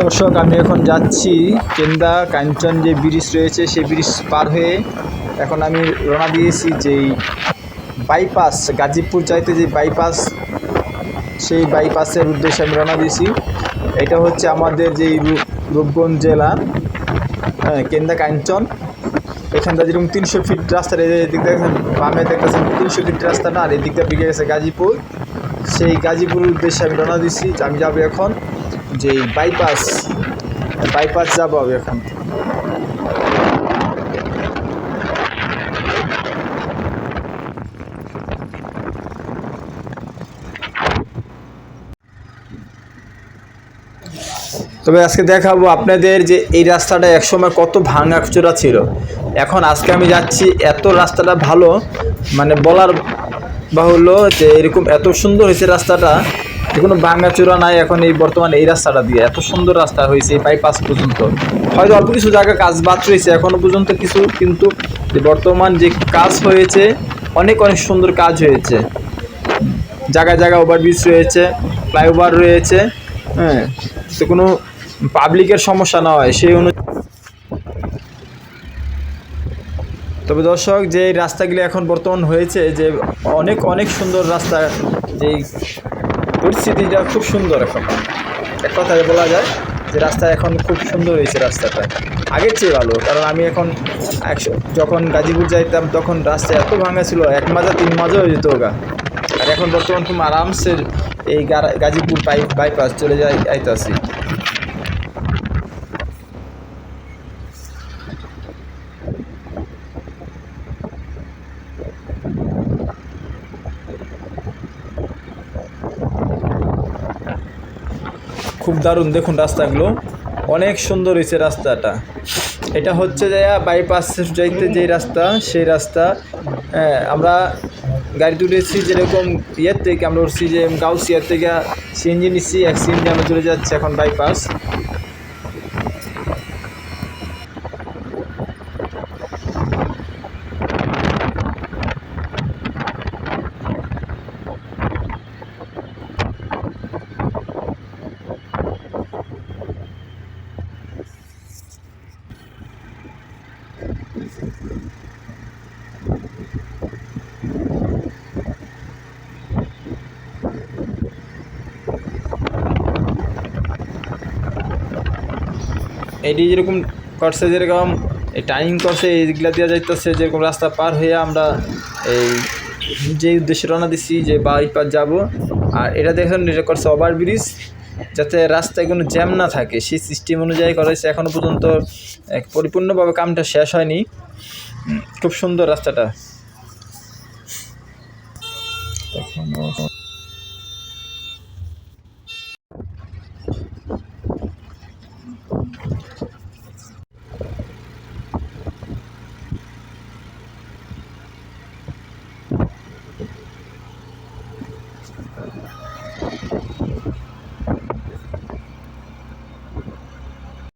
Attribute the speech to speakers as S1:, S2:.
S1: দর্শক আমি এখন যাচ্ছি কেন্দা কাঞ্চন যে ব্রিজ রয়েছে সেই ব্রিজ পার হয়ে এখন আমি রওনা দিয়েছি যেই বাইপাস গাজীপুর চাইতে যে বাইপাস সেই বাইপাসের উদ্দেশ্যে আমি রওনা দিয়েছি। এটা হচ্ছে আমাদের যেই রূপ- রূপগঞ্জ জেলা হ্যাঁ, কেন্দা কাঞ্চন। এখানটা যেরকম তিনশো ফিট রাস্তা এদিক দেখেন বামে দেখতেছেন তিনশো ফিট রাস্তাটা আর এদিকটা বিকে গেছে গাজীপুর। সেই গাজীপুর উদ্দেশ্যে আমি রওনা দিচ্ছি আমি যাব এখন যে বাইপাস বাইপাস যাব আমি এখন। তবে আজকে দেখাবো আপনাদের যে এই রাস্তাটা একসময় কত ভাঙাচোরা ছিল। এখন আজকে আমি যাচ্ছি, এত রাস্তাটা ভালো মানে বলার বাহুল্য যে এরকম এত সুন্দর হয়েছে রাস্তাটা। কোনো ভাঙাচোরা নাই, এখন এই বর্তমানে এই রাস্তাটা দিয়ে। এত সুন্দর রাস্তা হয়েছে এই বাইপাস পর্যন্ত। হয়তো অল্প কিছু জায়গায় কাজ বাদ রয়েছে এখনও পর্যন্ত কিছু, কিন্তু বর্তমান যে কাজ হয়েছে, অনেক অনেক সুন্দর কাজ হয়েছে। জায়গায় জায়গায় ওভারব্রিজ রয়েছে ফ্লাইওভার রয়েছে হ্যাঁ। তো কোনো পাবলিকের সমস্যা না হয়, সেই অনু তবে দর্শক, যে রাস্তাগুলি এখন বর্তমান হয়েছে, যে অনেক অনেক সুন্দর রাস্তা যে পরিস্থিতিটা খুব সুন্দর এখন। এক কথায় বলা যায় যে রাস্তা এখন খুব সুন্দর হয়েছে রাস্তাটা। আগের চেয়ে ভালো, কারণ আমি এখন একশো, যখন গাজীপুর যাইতাম তখন রাস্তা এত ভাঙা ছিল, এক মাজা তিন মাজা হয়ে যেত গা আর এখন বর্তমান খুব আরামসে এই গাজীপুর বাই বাইপাস চলে যাই আইতাছি খুব দারুণ। দেখুন রাস্তাগুলো। অনেক সুন্দর হয়েছে রাস্তাটা। এটা হচ্ছে যে বাইপাস যাইতে যে রাস্তা সেই রাস্তা। হ্যাঁ, আমরা গাড়ি তুলেছি যেরকম ইয়ের থেকে আমরা উঠছি যে গাউসিয়ার থেকে। সিএনজি নিচ্ছি এক সিএনজি আমরা চলে যাচ্ছি এখন বাইপাস এটি যেরকম করছে, যেরকম এই টাইম করছে, এইগুলা দেওয়া যাইতেছে, যেরকম রাস্তা পার হয়ে আমরা এই যে উদ্দেশ্যে রওনা দিচ্ছি যে বাইপাস যাব। আর এটা দেখুন, এটা করছে ওভার ব্রিজ যাতে রাস্তায় কোনো জ্যাম না থাকে। সেই সিস্টেম অনুযায়ী করা হয়েছে। এখনও পর্যন্ত পরিপূর্ণভাবে কামটা শেষ হয়নি। খুব সুন্দর রাস্তাটা।